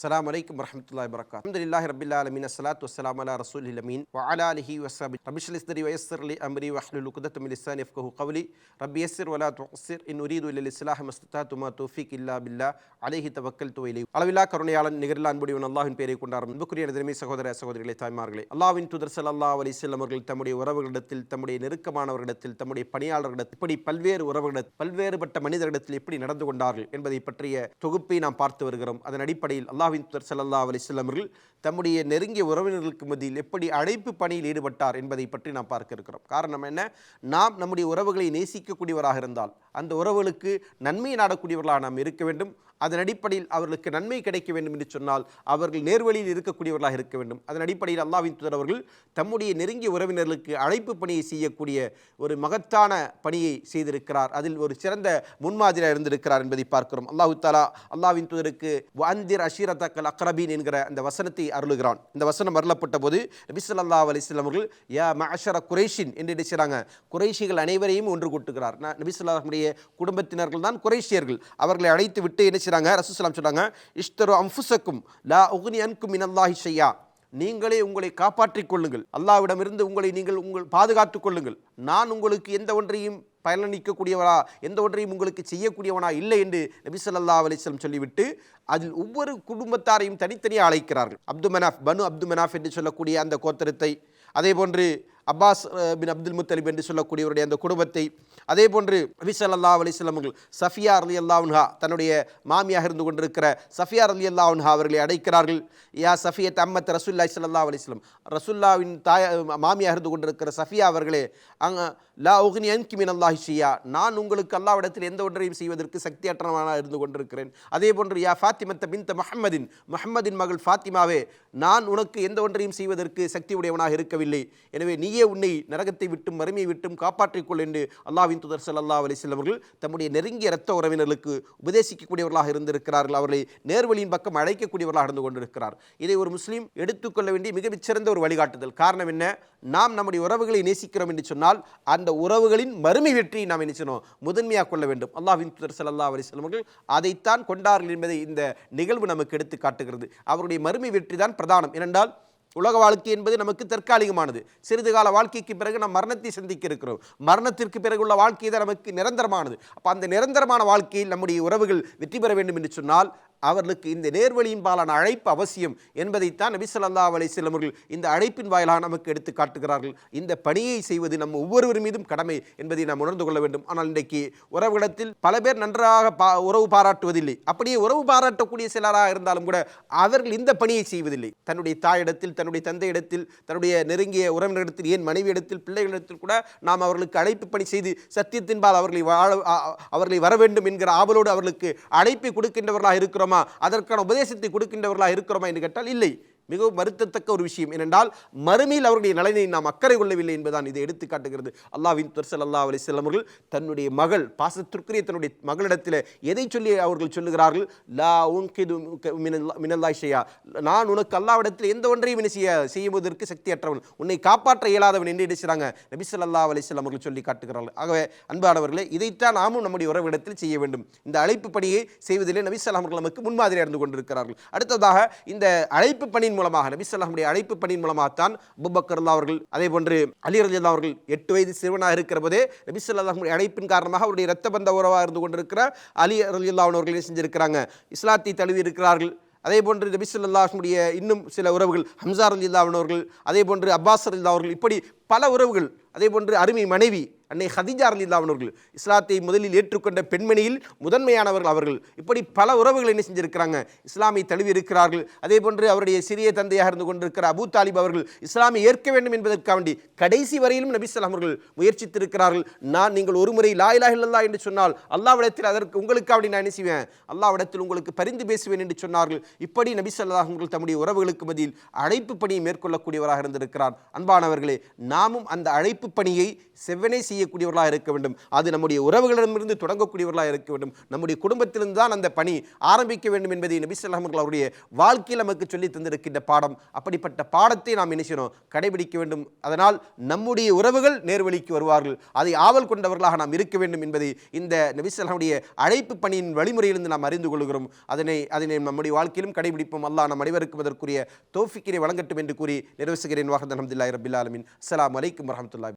அஸ்லாம் வலைக்கம் வரமத்துல்லா வரகா அஹமதுல்லாஹி ரபில் அலமின் அஸ்லாத் வஸ்லாம் அலா ரசூல் அலமீன் வலா அலஹி வசாபி ரபிஷ்லி வயசர் அலி அம்ரி வஹ்லுல் குதத்தும் லிசான் எஃப்கஹு கவலி ரபி எஸ்ஸிர் வலா துசிர் இன் உரீது இல் இஸ்லாஹ் மஸ்தா துமா தோஃபிக் இல்லா பில்லா அலஹி தவக்கல் துவைலி அளவில்லா கருணையாளன் நிகரில் அன்புடையவன் அல்லாஹின் பேரை கொண்டாரும் அன்புக்குரிய தினமே சகோதர சகோதரிகளை தாய்மார்களே அல்லாவின் துதர் சல்லா அலி செல்லம் அவர்கள் தம்முடைய உறவுகளிடத்தில் தம்முடைய நெருக்கமானவர்களிடத்தில் தம்முடைய பணியாளர்களிடத்தில் இப்படி பல்வேறு உறவுகளிடத்தில் பல்வேறுபட்ட மனிதர்களிடத்தில் எப்படி நடந்து கொண்டார்கள் என்பதை பற்றிய தொகுப்பை நாம் பார்த்து வருகிறோம். அதன் அடிப்படையில் அல்லாஹ் அல்லாவின் தூதர் ஸல்லல்லாஹு அலைஹி அவர்கள் தம்முடைய நெருங்கிய உறவினர்களுக்கு மத்தியில் எப்படி அழைப்பு பணியில் ஈடுபட்டார் என்பதை பற்றி நாம் பார்க்க இருக்கிறோம். காரணம் என்ன? நாம் நம்முடைய உறவுகளை நேசிக்கக்கூடியவராக இருந்தால் அந்த உறவுகளுக்கு நன்மை நாடக்கூடியவர்களாக நாம் இருக்க வேண்டும். அதன் அடிப்படையில் அவர்களுக்கு நன்மை கிடைக்க வேண்டும் என்று சொன்னால் அவர்கள் நேர்வழியில் இருக்கக்கூடியவர்களாக இருக்க வேண்டும். அதன் அடிப்படையில் அல்லாவின் தூதர் அவர்கள் தம்முடைய நெருங்கிய உறவினர்களுக்கு அழைப்பு பணியை செய்யக்கூடிய ஒரு மகத்தான பணியை செய்திருக்கிறார். அதில் ஒரு சிறந்த முன்மாதிரியாக இருந்திருக்கிறார் என்பதை பார்க்கிறோம். அல்லாஹு தாலா அல்லாவின் தூதருக்கு வந்திர் அஷீரத்தக்கல் அக்ரபீன் என்கிற அந்த வசனத்தை அருளுகிறான். இந்த வசனம் அருளப்பட்ட போது நபிசல்லா அலிஸ்லாம் அவர்கள் யா மஅஷர குரேஷின் என்று என்ன குறைஷிகள் அனைவரையும் ஒன்று கூட்டுகிறார். ந- குடும்பத்தினர்கள் தான் குறைஷியர்கள். அவர்களை அழைத்து விட்டு என்ன செய்றாங்க ரசூலுல்லாஹி சொல்றாங்க இஷ்தரு அம்ஃபுசக்கும் லா உகுனி அன்கும் இனல்லாஹி ஷையா. நீங்களே உங்களை காப்பாற்றிக் கொள்ளுங்கள். அல்லாவிடமிருந்து உங்களை நீங்கள் உங்கள் பாதுகாத்துக் கொள்ளுங்கள். நான் உங்களுக்கு எந்த ஒன்றையும் பயனளிக்கக்கூடியவனா எந்த ஒன்றையும் உங்களுக்கு செய்யக்கூடியவனா இல்லை என்று நபிசல்லா அலிஸ்லம் சொல்லிவிட்டு அதில் ஒவ்வொரு குடும்பத்தாரையும் தனித்தனியாக அழைக்கிறார்கள். அப்து மனாஃப் பனு அப்து மனாஃப் என்று சொல்லக்கூடிய அந்த கோத்திரத்தை அதே போன்று அப்பாஸ் பின் அப்துல் முத்தலிப் என்று சொல்லக்கூடியவருடைய அந்த குடும்பத்தை அதே போன்று நபி ஸல்லல்லாஹு அவர்கள் சஃபியா அலி அல்லாவுன்ஹா தன்னுடைய மாமியாக இருந்து கொண்டிருக்கிற சஃபியா அலி அல்லாவுன்ஹா அவர்களை அடைக்கிறார்கள். யா சஃபியத் அம்மத் ரசுல்லா இஸ்லல்லா அலிஸ்லாம் ரசுல்லாவின் தாய மாமியாக இருந்து கொண்டிருக்கிற சஃபியா அவர்களே அங்க லா உக்னி அன்கி மின் அல்லாஹி ஷியா நான் உங்களுக்கு அல்லாவிடத்தில் எந்த ஒன்றையும் செய்வதற்கு சக்தியற்றவனாக இருந்து கொண்டிருக்கிறேன். அதே போன்று யா ஃபாத்திமத்த பின்த மஹமதின் முஹம்மதின் மகள் ஃபாத்திமாவே நான் உனக்கு எந்த ஒன்றையும் செய்வதற்கு சக்தி உடையவனாக இருக்கவில்லை. எனவே நீயே உன்னை நரகத்தை விட்டும் மறுமையை விட்டும் காப்பாற்றிக்கொள் என்று அல்லாவின் துதர் சல்லா அலைஹி வஸல்லம் அவர்கள் தம்முடைய நெருங்கிய இரத்த உறவினர்களுக்கு உபதேசிக்கக்கூடியவர்களாக இருந்திருக்கிறார்கள். அவர்களை நேர்வழியின் பக்கம் அழைக்கக்கூடியவர்களாக இருந்து கொண்டிருக்கிறார். இதை ஒரு முஸ்லீம் எடுத்துக்கொள்ள வேண்டிய மிகச் சிறந்த ஒரு வழிகாட்டுதல். காரணம் என்ன? நாம் நம்முடைய உறவுகளை நேசிக்கிறோம் என்று சொன்னால் அந்த உறவுகளின் மறுமை வெற்றியை நாம் என்ன செய்யணும்? முதன்மையாக கொள்ள வேண்டும். அல்லாஹ்வின் துதர் சல்லா அலைஹி வஸல்லம் அவர்கள் அதைத்தான் கொண்டார்கள் என்பதை இந்த நிகழ்வு நமக்கு எடுத்து காட்டுகிறது. அவருடைய மறுமை வெற்றி தான் பிரதானம். ஏனென்றால் உலக வாழ்க்கை என்பது நமக்கு தற்காலிகமானது. சிறிது கால வாழ்க்கைக்கு பிறகு நாம் மரணத்தை சந்திக்க இருக்கிறோம். மரணத்திற்கு பிறகு உள்ள வாழ்க்கை தான் நமக்கு நிரந்தரமானது. அப்போ அந்த நிரந்தரமான வாழ்க்கையில் நம்முடைய உறவுகள் வெற்றி பெற வேண்டும் என்று சொன்னால் அவர்களுக்கு இந்த நேர்வழியின் பாலான அழைப்பு அவசியம் என்பதைத்தான் நபி ஸல்லல்லாஹு அலைஹி அவர்கள் இந்த அழைப்பின் வாயிலாக நமக்கு எடுத்து காட்டுகிறார்கள். இந்த பணியை செய்வது நம்ம ஒவ்வொருவர் மீதும் கடமை என்பதை நாம் உணர்ந்து கொள்ள வேண்டும். ஆனால் இன்றைக்கு உறவிடத்தில் பல பேர் நன்றாக பா உறவு பாராட்டுவதில்லை. அப்படியே உறவு பாராட்டக்கூடிய சிலராக இருந்தாலும் கூட அவர்கள் இந்த பணியை செய்வதில்லை. தன்னுடைய தாயிடத்தில் தன்னுடைய தந்தையிடத்தில் தன்னுடைய நெருங்கிய உறவினரிடத்தில் ஏன் மனைவியிடத்தில் பிள்ளைகளிடத்தில் கூட நாம் அவர்களுக்கு அழைப்பு பணி செய்து சத்தியத்தின்பால் அவர்களை வாழ அ- அவர்களை வர வேண்டும் என்கிற ஆவலோடு அவர்களுக்கு அழைப்பை கொடுக்கின்றவர்களாக இருக்கிறோம் அதற்கான உபதேசத்தை கொடுக்கின்றவர்களாக இருக்கிறோமா என்று கேட்டால் இல்லை. மிகவும் வருத்தத்தக்க ஒரு விஷயம் ஏனென்றால் மறுமையில் அவருடைய நலனை நாம் அக்கறை கொள்ளவில்லை என்பதுதான் இதை எடுத்து காட்டுகிறது. அல்லாஹ்வின் துர்சல் அல்லா அலி செல்லமர்கள் தன்னுடைய மகள் பாசத்திற்குரிய தன்னுடைய மகளிடத்தில் எதை சொல்லி அவர்கள் சொல்லுகிறார்கள்? லா உன்கிது மினல்லாய் ஷையா. நான் உனக்கு அல்லாவிடத்தில் எந்த ஒன்றையும் செய்ய செய்வதற்கு சக்தியற்றவன். உன்னை காப்பாற்ற இயலாதவன் என்று இடிச்சாங்க நபி ஸல்லல்லாஹு அலைஹி வஸல்லம் அவர்கள் சொல்லி காட்டுகிறார்கள். ஆகவே அன்பானவர்களே இதைத்தான் நாமும் நம்முடைய உறவிடத்தில் செய்ய வேண்டும். இந்த அழைப்பு பணியை செய்வதிலே நபி ஸல்லல்லாஹு அவர்கள் நமக்கு முன்மாதிரி அறிந்து கொண்டிருக்கிறார்கள். அடுத்ததாக இந்த அழைப்பு பணியின் மூலமாக நபி அழைப்பு பணியின் மூலமாகத்தான் அபூபக்கர் ரலியல்லாஹு அவர்கள் அதே போன்று அலி ரலியல்லாஹு அவர்கள் எட்டு வயது சிறுவனாக இருக்கிற போதே நபிசல்லாஹுடைய அழைப்பின் காரணமாக அவருடைய இரத்த பந்த உறவாக இருந்து கொண்டிருக்கிற அலி ரலியல்லாஹு அவர்கள் செஞ்சிருக்கிறாங்க? இஸ்லாத்தை தழுவி இருக்கிறார்கள். அதே போன்று நபி இன்னும் சில உறவுகள் ஹம்சா ரலியல்லாஹு அவர்கள் அதே போன்று அப்பாஸ் ரலியல்லாஹு அவர்கள் இப்படி பல உறவுகள் அதே போன்று அருமை மனைவி அன்னை ஹதிஜா அலில்லா அவர்கள் இஸ்லாத்தை முதலில் ஏற்றுக்கொண்ட பெண்மணியில் முதன்மையானவர்கள் அவர்கள். இப்படி பல உறவுகள் என்ன செஞ்சிருக்கிறாங்க? இஸ்லாமை தழுவி இருக்கிறார்கள். அதே போன்று அவருடைய சிறிய தந்தையாக இருந்து கொண்டிருக்கிற அபூ தாலிப் அவர்கள் இஸ்லாமை ஏற்க வேண்டும் என்பதற்காக வேண்டி கடைசி வரையிலும் நபிஸ்லாம் அவர்கள் முயற்சித்திருக்கிறார்கள். நான் நீங்கள் ஒரு முறை லா இல்லல்லா என்று சொன்னால் அல்லாவிடத்தில் அதற்கு உங்களுக்கு அப்படி நான் என்ன செய்வேன்? அல்லாவிடத்தில் உங்களுக்கு பரிந்து பேசுவேன் என்று சொன்னார்கள். இப்படி நபி ஸல்லல்லாஹு அவர்கள் தம்முடைய உறவுகளுக்கு பதில் அழைப்பு பணியை மேற்கொள்ளக்கூடியவராக இருந்திருக்கிறார். அன்பானவர்களே நாமும் அந்த அழைப்பு பணியை செவ்வனே செய்ய செய்யக்கூடியவர்களாக இருக்க வேண்டும். அது நம்முடைய உறவுகளிடமிருந்து தொடங்கக்கூடியவர்களாக இருக்க வேண்டும். நம்முடைய குடும்பத்திலிருந்து தான் அந்த பணி ஆரம்பிக்க வேண்டும் என்பதை நபி சொல்லாமர்கள் அவருடைய வாழ்க்கையில் நமக்கு சொல்லி தந்திருக்கின்ற பாடம். அப்படிப்பட்ட பாடத்தை நாம் என்ன செய்யணும்? கடைபிடிக்க வேண்டும். அதனால் நம்முடைய உறவுகள் நேர்வழிக்கு வருவார்கள். அதை ஆவல் கொண்டவர்களாக நாம் இருக்க வேண்டும் என்பதை இந்த நபிசல்லாமுடைய அழைப்பு பணியின் வழிமுறையிலிருந்து நாம் அறிந்து கொள்கிறோம். அதனை அதனை நம்முடைய வாழ்க்கையிலும் கடைபிடிப்போம். அல்லா நம் அனைவருக்கும் அதற்குரிய தோஃபிக்கினை வழங்கட்டும் என்று கூறி நிறைவு செய்கிறேன். வாஹத் அலமதுல்லாஹி ரபில் ஆலமின். அஸ்லாம் வலைக்கம் வரமத்துல்லா